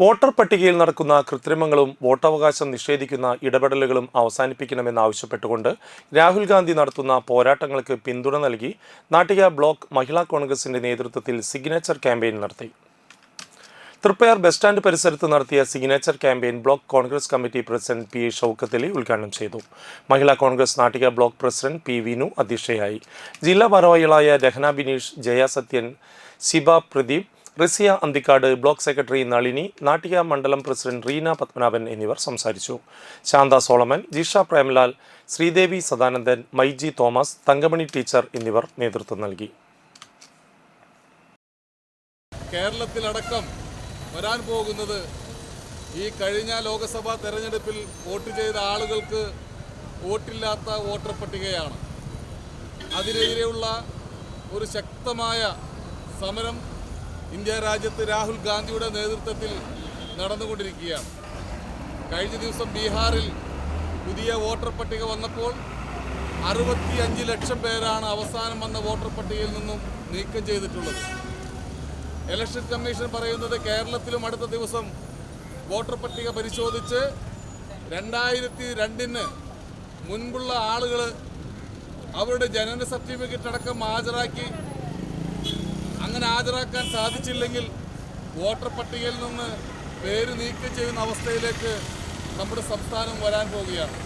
Voter പട്ടികയിൽ നടക്കുന്ന കൃത്രിമങ്ങളും വോട്ടവകാശം നിഷേധിക്കുന്ന ഇടപെടലുകളും അവസാനിപ്പിക്കണമെന്നാവശ്യപ്പെട്ടുകൊണ്ട് രാഹുൽ ഗാന്ധി നടത്തുന്ന പോരാട്ടങ്ങൾക്ക് പിന്തുണ നൽകി നാട്ടിക ബ്ലോക്ക് മഹിളാ കോൺഗ്രസിന്റെ നേതൃത്വത്തിൽ സിഗ്നേച്ചർ ക്യാമ്പയിൻ നടത്തി. തൃപ്പയാർ ബസ് സ്റ്റാൻഡ് പരിസരത്ത് നടത്തിയ signature campaign block Congress committee president P A Shoukathali ഉദ്ഘാടനം ചെയ്തു. Mahila Congress Nattika block president P Vinu അധ്യക്ഷയായി. ജില്ലാ ഭാരവാഹികളായ രഹന ബിനീഷ് ജയ സത്യൻ ശിബ പ്രദീപ് റിസിയ അന്തിക്കാട് ബ്ലോക്ക് സെക്രട്ടറി നളിനി നാട്ടിക മണ്ഡലം പ്രസിഡന്റ് റീന പത്മനാഭൻ എന്നിവർ സംസാരിച്ചു. Shantha Solomon Jisha Premlal Sreedevi Sadanandan Maiji Thomas Thankamani teacher എന്നിവർ നേതൃത്വം നൽകി. കേരളത്തിലടക്കം വരാൻ പോകുന്നത് ഈ കഴിഞ്ഞ ലോക്സഭാ തെരഞ്ഞെടുപ്പിൽ വോട്ട് ചെയ്ത ആളുകൾക്ക് വോട്ടില്ലാത്ത വോട്ടർ പട്ടികയാണ്. അതിനെതിരെയുള്ള ഒരു ശക്തമായ സമരം ഇന്ത്യ രാജ്യത്ത് രാഹുൽ ഗാന്ധിയുടെ നേതൃത്വത്തിൽ നടന്നുകൊണ്ടിരിക്കുകയാണ്. കഴിഞ്ഞ ദിവസം ബീഹാറിൽ പുതിയ വോട്ടർ പട്ടിക വന്നപ്പോൾ അറുപത്തി അഞ്ച് ലക്ഷം പേരാണ് അവസാനം വന്ന വോട്ടർ പട്ടികയിൽ നിന്നും നീക്കം ചെയ്തിട്ടുള്ളത്. ഇലക്ഷൻ കമ്മീഷൻ പറയുന്നത് കേരളത്തിലും അടുത്ത ദിവസം വോട്ടർ പട്ടിക പരിശോധിച്ച് രണ്ടായിരത്തി രണ്ടിന് മുൻപുള്ള ആളുകൾ അവരുടെ ജനന സർട്ടിഫിക്കറ്റ് അടക്കം ഹാജരാക്കി അങ്ങനെ ഹാജരാക്കാൻ സാധിച്ചില്ലെങ്കിൽ വോട്ടർ പട്ടികയിൽ നിന്ന് പേര് നീക്കം ചെയ്യുന്ന അവസ്ഥയിലേക്ക് നമ്മുടെ സംസ്ഥാനം വരാൻ പോവുകയാണ്.